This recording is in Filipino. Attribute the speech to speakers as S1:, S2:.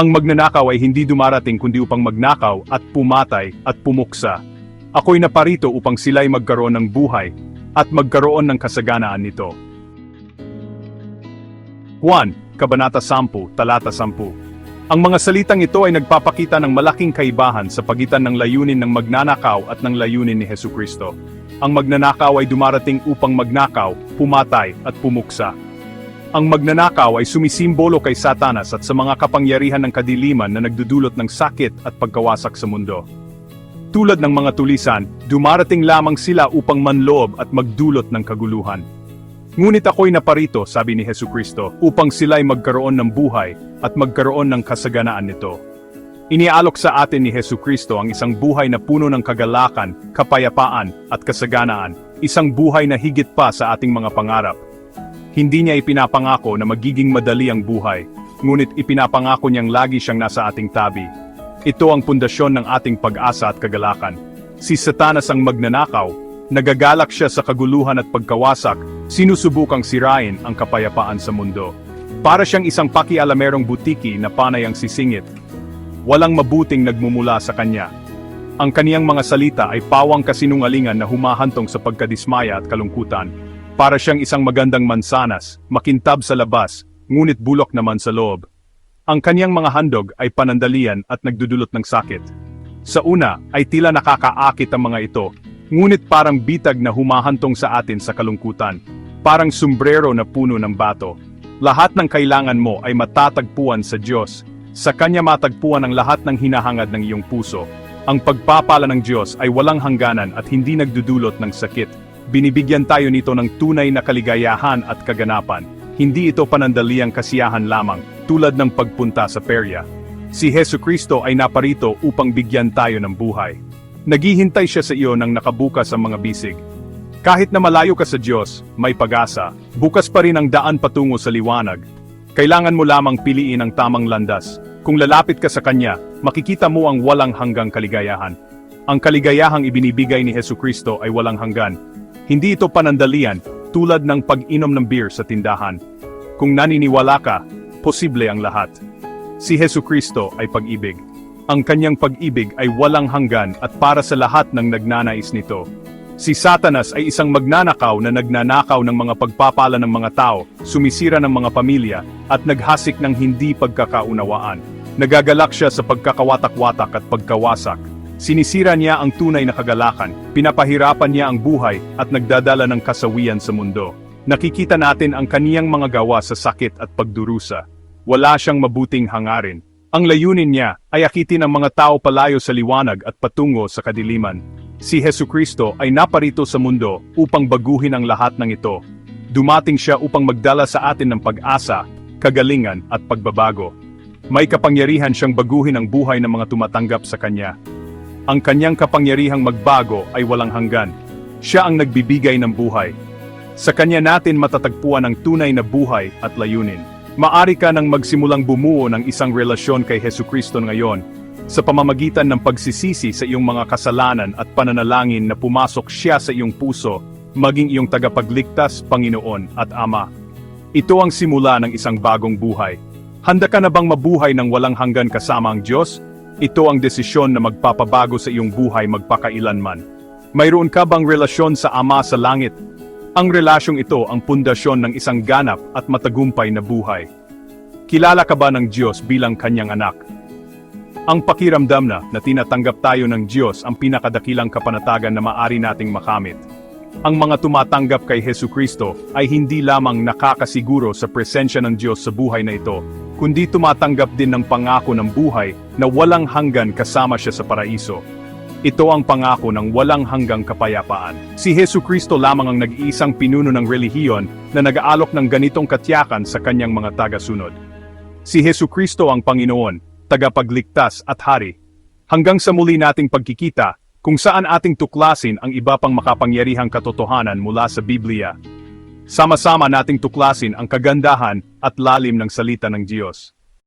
S1: Ang magnanakaw ay hindi dumarating kundi upang magnakaw at pumatay at pumuksa. Ako'y naparito upang sila'y magkaroon ng buhay at magkaroon ng kasaganaan nito. Juan, Kabanata 10, Talata 10 Ang mga salitang ito ay nagpapakita ng malaking kaibahan sa pagitan ng layunin ng magnanakaw at ng layunin ni Hesu Kristo. Ang magnanakaw ay dumarating upang magnakaw, pumatay at pumuksa. Ang magnanakaw ay sumisimbolo kay Satanas at sa mga kapangyarihan ng kadiliman na nagdudulot ng sakit at pagkawasak sa mundo. Tulad ng mga tulisan, dumarating lamang sila upang manloob at magdulot ng kaguluhan. Ngunit ako'y naparito, sabi ni Hesu Kristo, upang sila'y magkaroon ng buhay at magkaroon ng kasaganaan nito. Iniaalok sa atin ni Hesu Kristo ang isang buhay na puno ng kagalakan, kapayapaan at kasaganaan, isang buhay na higit pa sa ating mga pangarap. Hindi niya ipinapangako na magiging madali ang buhay, ngunit ipinapangako niyang lagi siyang nasa ating tabi. Ito ang pundasyon ng ating pag-asa at kagalakan. Si Satanas ang magnanakaw, nagagalak siya sa kaguluhan at pagkawasak, sinusubukang sirain ang kapayapaan sa mundo. Para siyang isang pakialamerong butiki na panay ang sisingit. Walang mabuting nagmumula sa kanya. Ang kaniyang mga salita ay pawang kasinungalingan na humahantong sa pagkadismaya at kalungkutan. Para siyang isang magandang mansanas, makintab sa labas, ngunit bulok naman sa loob. Ang kaniyang mga handog ay panandalian at nagdudulot ng sakit. Sa una ay tila nakakaakit ang mga ito, ngunit parang bitag na humahantong sa atin sa kalungkutan. Parang sombrero na puno ng bato. Lahat ng kailangan mo ay matatagpuan sa Diyos. Sa Kanya matagpuan ang lahat ng hinahangad ng iyong puso. Ang pagpapala ng Diyos ay walang hangganan at hindi nagdudulot ng sakit. Binibigyan tayo nito ng tunay na kaligayahan at kaganapan. Hindi ito panandaliang kasiyahan lamang, tulad ng pagpunta sa perya. Si Hesu Kristo ay naparito upang bigyan tayo ng buhay. Naghihintay siya sa iyo nang nakabukas ang mga bisig. Kahit na malayo ka sa Diyos, may pag-asa, bukas pa rin ang daan patungo sa liwanag. Kailangan mo lamang piliin ang tamang landas. Kung lalapit ka sa Kanya, makikita mo ang walang hanggang kaligayahan. Ang kaligayahang ibinibigay ni Hesu Kristo ay walang hanggan. Hindi ito panandalian, tulad ng pag-inom ng beer sa tindahan. Kung naniniwala ka, posible ang lahat. Si Hesu Kristo ay pag-ibig. Ang kanyang pag-ibig ay walang hanggan at para sa lahat ng nagnanais nito. Si Satanas ay isang magnanakaw na nagnanakaw ng mga pagpapala ng mga tao, sumisira ng mga pamilya, at naghasik ng hindi pagkakaunawaan. Nagagalak siya sa pagkakawatak-watak at pagkawasak. Sinisira niya ang tunay na kagalakan, pinapahirapan niya ang buhay at nagdadala ng kasawian sa mundo. Nakikita natin ang kaniyang mga gawa sa sakit at pagdurusa. Wala siyang mabuting hangarin. Ang layunin niya ay akitin ang mga tao palayo sa liwanag at patungo sa kadiliman. Si Hesu Kristo ay naparito sa mundo upang baguhin ang lahat ng ito. Dumating siya upang magdala sa atin ng pag-asa, kagalingan at pagbabago. May kapangyarihan siyang baguhin ang buhay ng mga tumatanggap sa Kanya. Ang Kanyang kapangyarihang magbago ay walang hanggan. Siya ang nagbibigay ng buhay. Sa Kanya natin matatagpuan ang tunay na buhay at layunin. Maari ka nang magsimulang bumuo ng isang relasyon kay Hesu Kristo ngayon sa pamamagitan ng pagsisisi sa iyong mga kasalanan at pananalangin na pumasok siya sa iyong puso, maging iyong tagapagligtas, Panginoon at Ama. Ito ang simula ng isang bagong buhay. Handa ka na bang mabuhay ng walang hanggan kasama ang Diyos? Ito ang desisyon na magpapabago sa iyong buhay magpakailanman. Mayroon ka bang relasyon sa Ama sa langit? Ang relasyong ito ang pundasyon ng isang ganap at matagumpay na buhay. Kilala ka ba ng Diyos bilang kanyang anak? Ang pakiramdam na na tinatanggap tayo ng Diyos ang pinakadakilang kapanatagan na maari nating makamit. Ang mga tumatanggap kay Hesu Kristo ay hindi lamang nakakasiguro sa presensya ng Diyos sa buhay na ito, kundi tumatanggap din ng pangako ng buhay na walang hanggan kasama siya sa paraiso. Ito ang pangako ng walang hanggang kapayapaan. Si Hesu Kristo lamang ang nag-iisang pinuno ng relihiyon na nag-aalok ng ganitong katyakan sa kanyang mga tagasunod. Si Hesu Kristo ang Panginoon, tagapagligtas at hari. Hanggang sa muli nating pagkikita, kung saan ating tuklasin ang iba pang makapangyarihang katotohanan mula sa Biblia. Sama-sama nating tuklasin ang kagandahan at lalim ng salita ng Diyos.